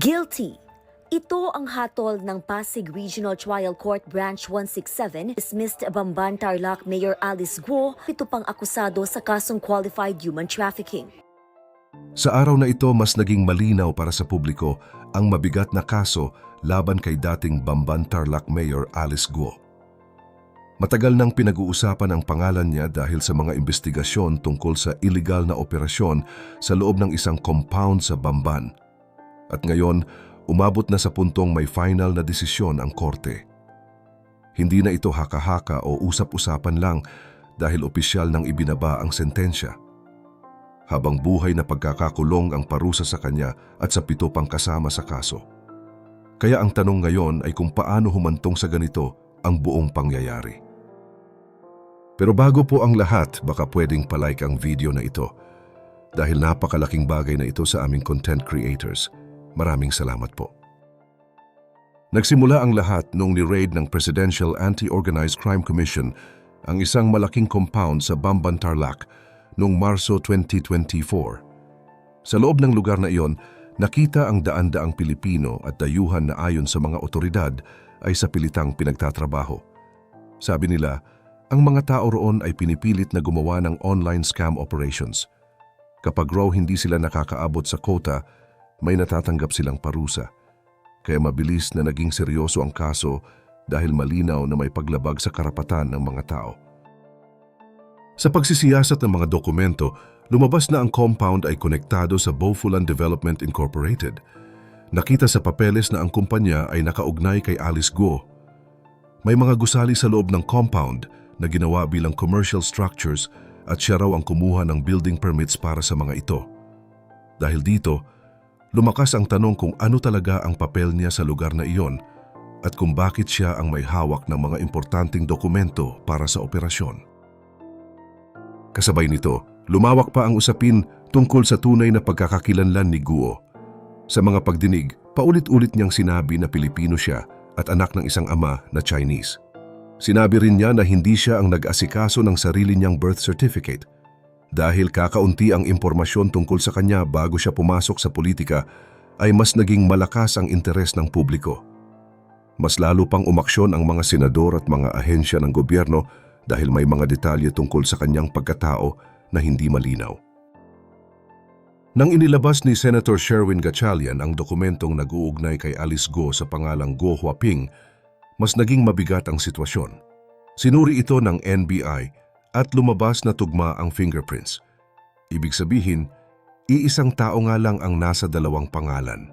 Guilty. Ito ang hatol ng Pasig Regional Trial Court Branch 167 dismissed Bamban Tarlac Mayor Alice Guo, pito pang akusado sa kasong qualified human trafficking. Sa araw na ito, mas naging malinaw para sa publiko ang mabigat na kaso laban kay dating Bamban Tarlac Mayor Alice Guo. Matagal nang pinag-uusapan ang pangalan niya dahil sa mga investigasyon tungkol sa illegal na operasyon sa loob ng isang compound sa Bamban. At ngayon, umabot na sa puntong may final na desisyon ang korte. Hindi na ito haka-haka o usap-usapan lang dahil opisyal nang ibinaba ang sentensya. Habang buhay na pagkakakulong ang parusa sa kanya at sa pito pang kasama sa kaso. Kaya ang tanong ngayon ay kung paano humantong sa ganito ang buong pangyayari. Pero bago po ang lahat, baka pwedeng palike ang video na ito dahil napakalaking bagay na ito sa aming content creators. Maraming salamat po. Nagsimula ang lahat nung ni-raid ng Presidential Anti-Organized Crime Commission ang isang malaking compound sa Bamban Tarlac noong Marso 2024. Sa loob ng lugar na iyon, nakita ang daan-daang Pilipino at dayuhan na ayon sa mga otoridad ay sa pilitang pinagtatrabaho. Sabi nila, ang mga tao roon ay pinipilit na gumawa ng online scam operations. Kapag raw hindi sila nakakaabot sa quota, may natatanggap silang parusa. Kaya mabilis na naging seryoso ang kaso dahil malinaw na may paglabag sa karapatan ng mga tao. Sa pagsisiyasat ng mga dokumento, lumabas na ang compound ay konektado sa Bofulan Development Incorporated. Nakita sa papeles na ang kumpanya ay nakaugnay kay Alice Guo. May mga gusali sa loob ng compound na ginawa bilang commercial structures at siya raw ang kumuha ng building permits para sa mga ito. Dahil dito, lumakas ang tanong kung ano talaga ang papel niya sa lugar na iyon at kung bakit siya ang may hawak ng mga importanteng dokumento para sa operasyon. Kasabay nito, lumawak pa ang usapin tungkol sa tunay na pagkakakilanlan ni Guo. Sa mga pagdinig, paulit-ulit niyang sinabi na Pilipino siya at anak ng isang ama na Chinese. Sinabi rin niya na hindi siya ang nag-asikaso ng sarili niyang birth certificate dahil kakaunti ang impormasyon tungkol sa kanya bago siya pumasok sa politika ay mas naging malakas ang interes ng publiko. Mas lalo pang umaksyon ang mga senador at mga ahensya ng gobyerno dahil may mga detalye tungkol sa kanyang pagkatao na hindi malinaw. Nang inilabas ni Senator Sherwin Gatchalian ang dokumentong nag-uugnay kay Alice Go sa pangalang Go Huaping, mas naging mabigat ang sitwasyon. Sinuri ito ng NBI at lumabas na tugma ang fingerprints. Ibig sabihin, iisang tao nga lang ang nasa dalawang pangalan.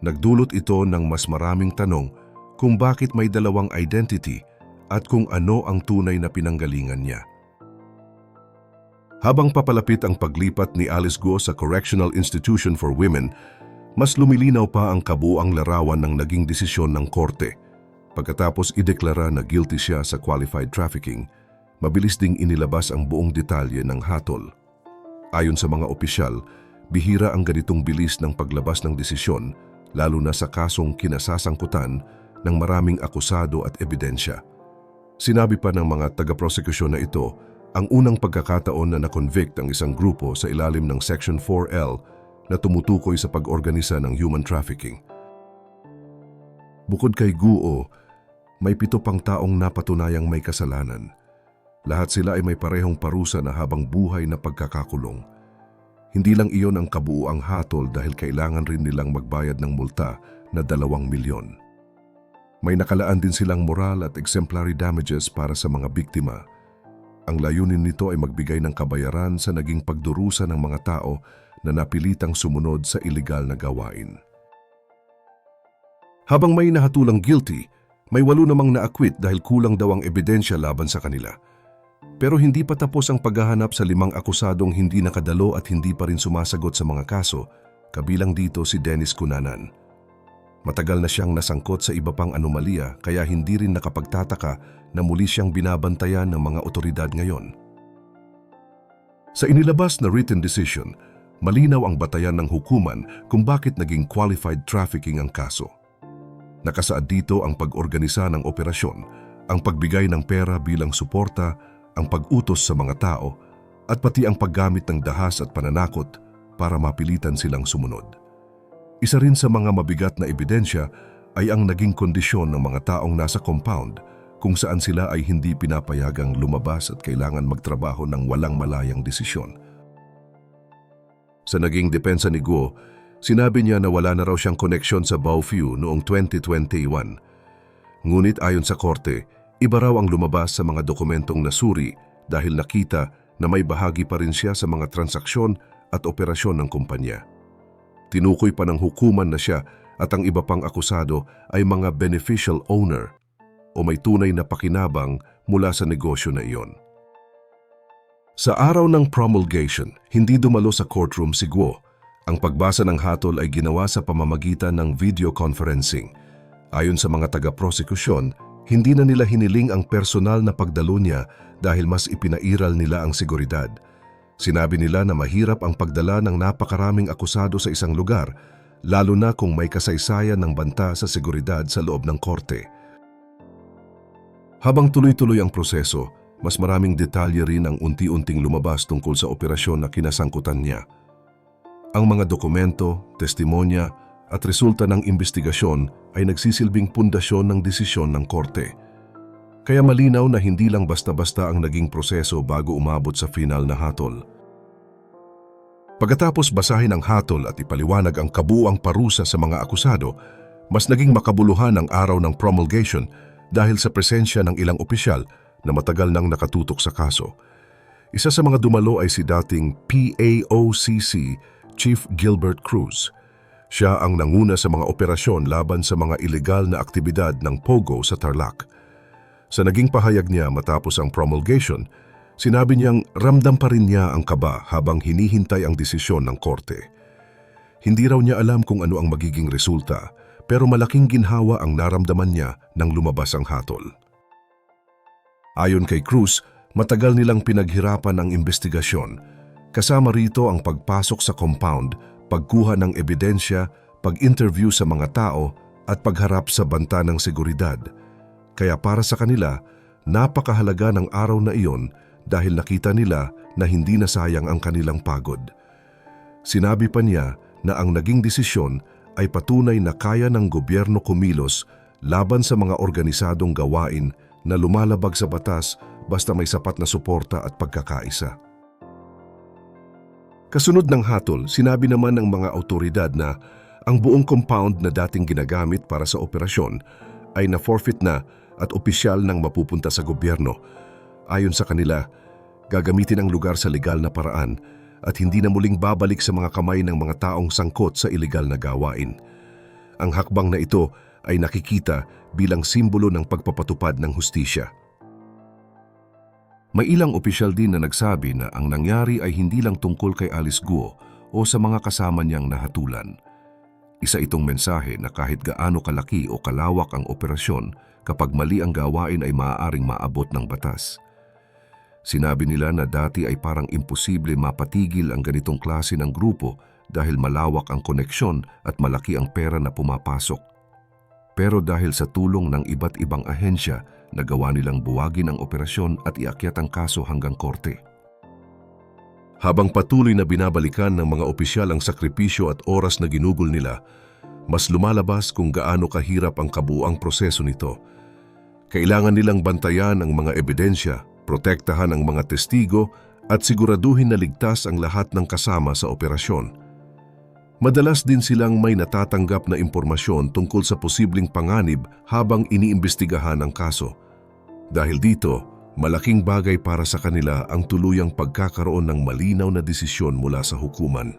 Nagdulot ito ng mas maraming tanong kung bakit may dalawang identity at kung ano ang tunay na pinanggalingan niya. Habang papalapit ang paglipat ni Alice Go sa Correctional Institution for Women, mas lumilinaw pa ang kabuang larawan ng naging desisyon ng korte. Pagkatapos ideklara na guilty siya sa qualified trafficking, mabilis ding inilabas ang buong detalye ng hatol. Ayon sa mga opisyal, bihira ang ganitong bilis ng paglabas ng desisyon, lalo na sa kasong kinasasangkutan ng maraming akusado at ebidensya. Sinabi pa ng mga taga-prosekusyon na ito ang unang pagkakataon na na-convict ang isang grupo sa ilalim ng Section 4L na tumutukoy sa pag-organisa ng human trafficking. Bukod kay Guo, may pito pang taong napatunayang may kasalanan. Lahat sila ay may parehong parusa na habang buhay na pagkakakulong. Hindi lang iyon ang kabuuang hatol dahil kailangan rin nilang magbayad ng multa na dalawang milyon. May nakalaan din silang moral at exemplary damages para sa mga biktima. Ang layunin nito ay magbigay ng kabayaran sa naging pagdurusa ng mga tao na napilitang sumunod sa ilegal na gawain. Habang may nahatulang guilty, may walo namang naakwit dahil kulang daw ang ebidensya laban sa kanila. Pero hindi pa tapos ang paghahanap sa limang akusadong hindi nakadalo at hindi pa rin sumasagot sa mga kaso, kabilang dito si Dennis Cunanan. Matagal na siyang nasangkot sa iba pang anomalya kaya hindi rin nakapagtataka na muli siyang binabantayan ng mga otoridad ngayon. Sa inilabas na written decision, malinaw ang batayan ng hukuman kung bakit naging qualified trafficking ang kaso. Nakasaad dito ang pag-organisa ng operasyon, ang pagbigay ng pera bilang suporta, ang pag-utos sa mga tao, at pati ang paggamit ng dahas at pananakot para mapilitan silang sumunod. Isa rin sa mga mabigat na ebidensya ay ang naging kondisyon ng mga taong nasa compound kung saan sila ay hindi pinapayagang lumabas at kailangan magtrabaho ng walang malayang desisyon. Sa naging depensa ni Guo, sinabi niya na wala na raw siyang koneksyon sa Baofu noong 2021. Ngunit ayon sa korte, iba raw ang lumabas sa mga dokumentong nasuri dahil nakita na may bahagi pa rin siya sa mga transaksyon at operasyon ng kumpanya. Tinukoy pa ng hukuman na siya at ang iba pang akusado ay mga beneficial owner o may tunay na pakinabang mula sa negosyo na iyon. Sa araw ng promulgation, hindi dumalo sa courtroom si Guo. Ang pagbasa ng hatol ay ginawa sa pamamagitan ng video conferencing. Ayon sa mga taga-prosekusyon, hindi na nila hiniling ang personal na pagdalo niya dahil mas ipinairal nila ang seguridad. Sinabi nila na mahirap ang pagdala ng napakaraming akusado sa isang lugar, lalo na kung may kasaysayan ng banta sa seguridad sa loob ng korte. Habang tuloy-tuloy ang proseso, mas maraming detalye rin ang unti-unting lumabas tungkol sa operasyon na kinasangkutan niya. Ang mga dokumento, testimonya at resulta ng investigasyon ay nagsisilbing pundasyon ng desisyon ng korte. Kaya malinaw na hindi lang basta-basta ang naging proseso bago umabot sa final na hatol. Pagkatapos basahin ang hatol at ipaliwanag ang kabuang parusa sa mga akusado, mas naging makabuluhan ang araw ng promulgation dahil sa presensya ng ilang opisyal na matagal nang nakatutok sa kaso. Isa sa mga dumalo ay si dating PAOCC Chief Gilbert Cruz. Siya ang nanguna sa mga operasyon laban sa mga ilegal na aktibidad ng POGO sa Tarlac. Sa naging pahayag niya matapos ang promulgation, sinabi niyang ramdam pa rin niya ang kaba habang hinihintay ang desisyon ng korte. Hindi raw niya alam kung ano ang magiging resulta, pero malaking ginhawa ang naramdaman niya nang lumabas ang hatol. Ayon kay Cruz, matagal nilang pinaghirapan ang investigasyon. Kasama rito ang pagpasok sa compound, pagkuha ng ebidensya, pag-interview sa mga tao at pagharap sa banta ng seguridad. Kaya para sa kanila, napakahalaga ng araw na iyon dahil nakita nila na hindi nasayang ang kanilang pagod. Sinabi pa niya na ang naging desisyon ay patunay na kaya ng gobyerno kumilos laban sa mga organisadong gawain na lumalabag sa batas basta may sapat na suporta at pagkakaisa. Kasunod ng hatol, sinabi naman ng mga autoridad na ang buong compound na dating ginagamit para sa operasyon ay na-forfeit na at opisyal nang mapupunta sa gobyerno. Ayon sa kanila, gagamitin ang lugar sa legal na paraan at hindi na muling babalik sa mga kamay ng mga taong sangkot sa ilegal na gawain. Ang hakbang na ito ay nakikita bilang simbolo ng pagpapatupad ng hustisya. May ilang opisyal din na nagsabi na ang nangyari ay hindi lang tungkol kay Alice Guo o sa mga kasama niyang nahatulan. Isa itong mensahe na kahit gaano kalaki o kalawak ang operasyon, kapag mali ang gawain ay maaaring maabot ng batas. Sinabi nila na dati ay parang imposible mapatigil ang ganitong klase ng grupo dahil malawak ang koneksyon at malaki ang pera na pumapasok. Pero dahil sa tulong ng iba't ibang ahensya, nagawa nilang buwagin ang operasyon at iakyat ang kaso hanggang korte. Habang patuloy na binabalikan ng mga opisyal ang sakripisyo at oras na ginugol nila, mas lumalabas kung gaano kahirap ang kabuang proseso nito. Kailangan nilang bantayan ang mga ebidensya, protektahan ang mga testigo at siguraduhin na ligtas ang lahat ng kasama sa operasyon. Madalas din silang may natatanggap na impormasyon tungkol sa posibleng panganib habang iniimbestigahan ang kaso. Dahil dito, malaking bagay para sa kanila ang tuluyang pagkakaroon ng malinaw na desisyon mula sa hukuman.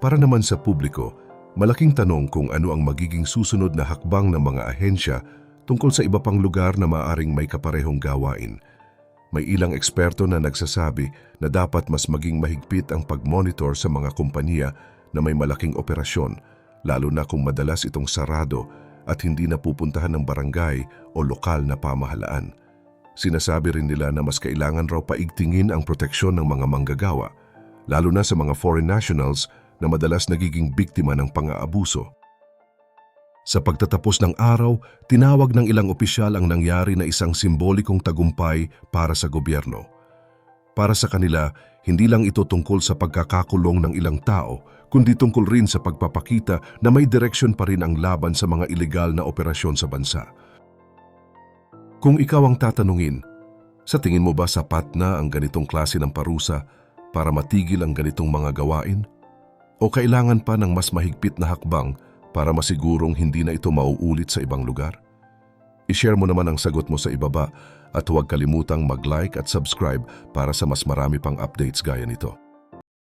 Para naman sa publiko, malaking tanong kung ano ang magiging susunod na hakbang ng mga ahensya tungkol sa iba pang lugar na maaring may kaparehong gawain. May ilang eksperto na nagsasabi na dapat mas maging mahigpit ang pag-monitor sa mga kumpanya na may malaking operasyon, lalo na kung madalas itong sarado at hindi napupuntahan ng barangay o lokal na pamahalaan. Sinasabi rin nila na mas kailangan raw paigtingin ang proteksyon ng mga manggagawa, lalo na sa mga foreign nationals na madalas nagiging biktima ng pang-aabuso. Sa pagtatapos ng araw, tinawag ng ilang opisyal ang nangyari na isang simbolikong tagumpay para sa gobyerno. Para sa kanila, hindi lang ito tungkol sa pagkakakulong ng ilang tao, kundi tungkol rin sa pagpapakita na may direksyon pa rin ang laban sa mga ilegal na operasyon sa bansa. Kung ikaw ang tatanungin, sa tingin mo ba sapat na ang ganitong klase ng parusa para matigil ang ganitong mga gawain? O kailangan pa ng mas mahigpit na hakbang para masigurong hindi na ito mauulit sa ibang lugar? I-share mo naman ang sagot mo sa ibaba at huwag kalimutang mag-like at subscribe para sa mas marami pang updates gaya nito.